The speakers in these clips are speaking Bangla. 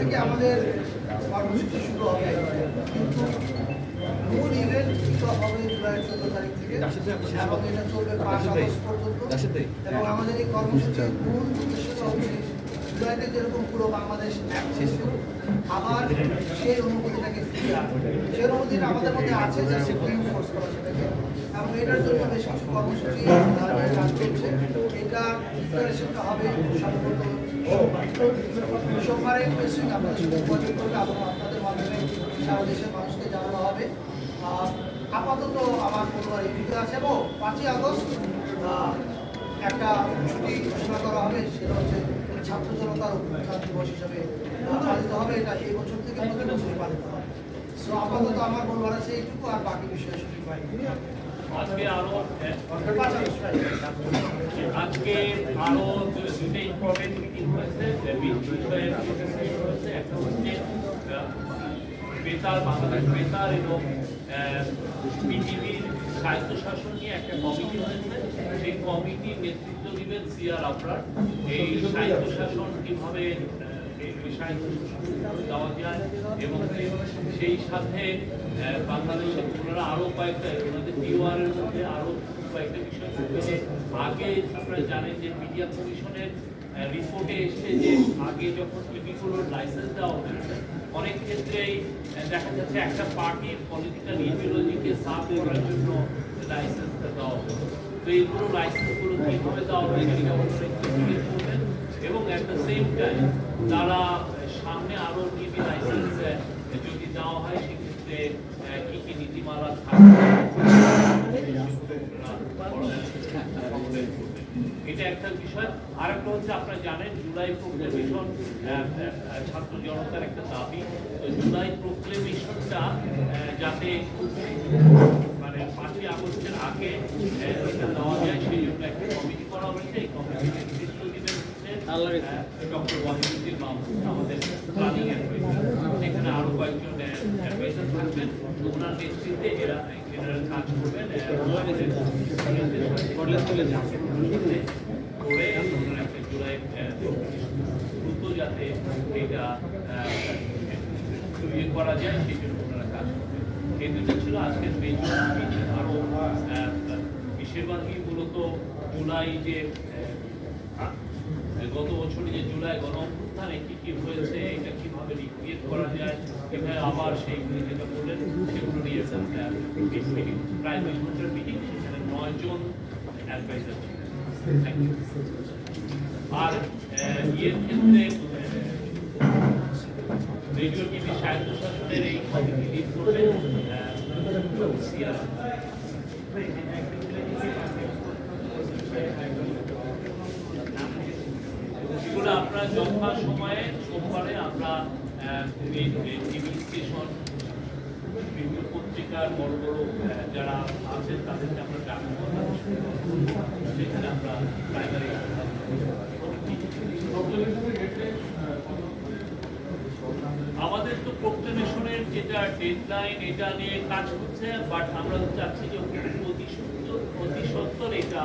থেকে আমাদের কর্মসূচি শুরু হবে কিন্তু মূল ইভেন্ট হবে জুলাইয়ের চোদ্দ তারিখ থেকে এবং এটা চলবে পাঁচ আগস্ট পর্যন্ত এবং আমাদের এই কর্মসূচির মূল উদ্দেশ্যটা হচ্ছে জুলাইতে যেরকম পুরো বাংলাদেশ আবার সেই অনুভূতিটাকে সেই অনুভূতিটা আমাদের মধ্যে আছে যে ফোর্স করা সেটাকে এবং এটার জন্য বেশ কিছু কর্মসূচি কাজ চলছে এটা প্রিপারেশনটা হবে সম্ভবত সোমবারে প্রেসিং আপনাদের সাথে যোগাযোগ করবে আপনাদের মাধ্যমে সারা দেশের মানুষকে জানানো হবে। আপাতত আমার এই দিকে আছে এবং পাঁচই আগস্ট একটা ছুটি ঘোষণা করা হবে, সেটা হচ্ছে ছাত্র জনতার অভ্যুত্থান দিবস হিসাবে পালিত হবে এটা এই বছর থেকে প্রতি বছর পালিত হবে। সো আপাতত আমার বলবার আছে এইটুকু আর বাকি বিষয়ে সুযোগ পাই আজকে আরও আগস্ট আজকে আরও দুটো ইম্পর্টেন্ট মিটিং হয়েছে একটা হচ্ছে বেতার বাংলাদেশ বেতার এবং স্বায়ত্তশাসন নিয়ে একটা কমিটি হয়েছে। সেই কমিটির নেতৃত্ব দিবেন সিআর আবরার। এই স্বায়ত্তশাসন কীভাবে এবং সেই সাথে বাংলাদেশের ওনারা আরও কয়েকটা, ওনাদের এর মধ্যে কয়েকটা বিষয় আগে আপনারা জানেন যে মিডিয়া কমিশনের রিপোর্টে এসছে যে আগে যখন টিভিগুলোর লাইসেন্স দেওয়া হয়েছে অনেক ক্ষেত্রেই দেখা যাচ্ছে একটা পার্টির পলিটিক্যাল ইডিওলজিকে সাফ করার জন্য লাইসেন্সটা দেওয়া হতো। তো এইগুলো লাইসেন্সগুলো কীভাবে দেওয়া হয় সেটা অবশ্যই করবেন এবং অ্যাট দ্য সেম টাইম তারা সামনে আরও টিভি লাইসেন্স যদি দেওয়া হয়, সেক্ষেত্রে কি কি নীতিমালা থাকবে? এটা একটা বিষয়। আর একটা হচ্ছে আপনারা জানেন জুলাই প্রোক্লেমেশন ছাত্র জনতার একটা দাবি। তো জুলাই প্রোক্লেমেশনটা যাতে মানে পাঁচই আগস্টের আগে এটা দেওয়া যায় সেই জন্য একটা কমিটি করা হয়েছে। এই কমিটির নেতৃত্ব দিবেন ডক্টর ওয়াহিদুদ্দিন মাহমুদ আমাদের প্ল্যানিং এর এখানে আরও কয়েকজন থাকবেন। ওনার নেতৃত্বে এরা এরা কাজ করবেন করলে করে দ্রুত যাতে এটা ইয়ে করা যায় সেই জন্য ওনারা কাজ করবেন এই দুটো ছিল আজকের মেজর মিটিং আরও আহ, বেশিরভাগই মূলত জুলাই যে গত বছরে যে জুলাই গণ অভ্যুত্থানে কি কি হয়েছে এটা কীভাবে রিক্রিয়েট করা যায় কীভাবে আবার সেইগুলি যেটা বললেন সেগুলো নিয়ে প্রায় দুই ঘণ্টার মিটিং সেখানে নয় জন অ্যাডভাইজার you. আর ইয়ের ক্ষেত্রে রেডিও টিভি স্বায়ত্তশাসনের এই কমিটি সময়ে সোমবারে আমরা টিভি স্টেশন বিভিন্ন পত্রিকার বড় বড় যারা আছেন তাদেরকে আমরা জানাব সেখানে আমরা প্রাইমারি আমাদের তো প্রোক্লেমেশনের যেটা ডেডলাইন এটা নিয়ে কাজ হচ্ছে বাট আমরা চাচ্ছি যে অতি অতি সত্তর এটা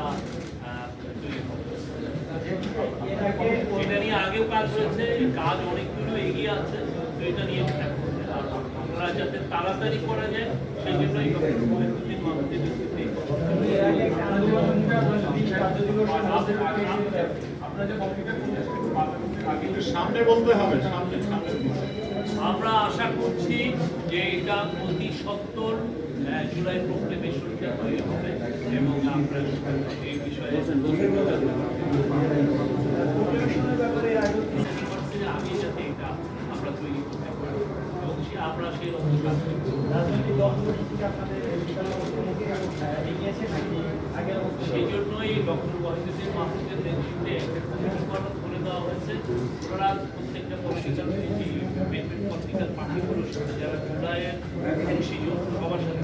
এটা নিয়ে আগেও কাজ হয়েছে, কাজ অনেকগুলো এগিয়ে আছে, তো এটা নিয়ে যাতে তাড়াতাড়ি করা যায়, সেই আমরা আশা করছি যে এটা অতি সত্তর জুলাই প্রোক্লেমেশনটা তৈরি হবে এবং আমরা এই বিষয়ে আমি যাতে এটা আমরা তৈরি করতে পারি এবং সে আমরা সেই জন্যই ডক্টর ওয়াহিদুদ্দিন মাহমুদের নেতৃত্বে করে দেওয়া হয়েছে ওনারা প্রত্যেকটা পত্রিকার পত্রিকার পাঠিগুলোর সাথে যারা জুলাইয়ের সবার সাথে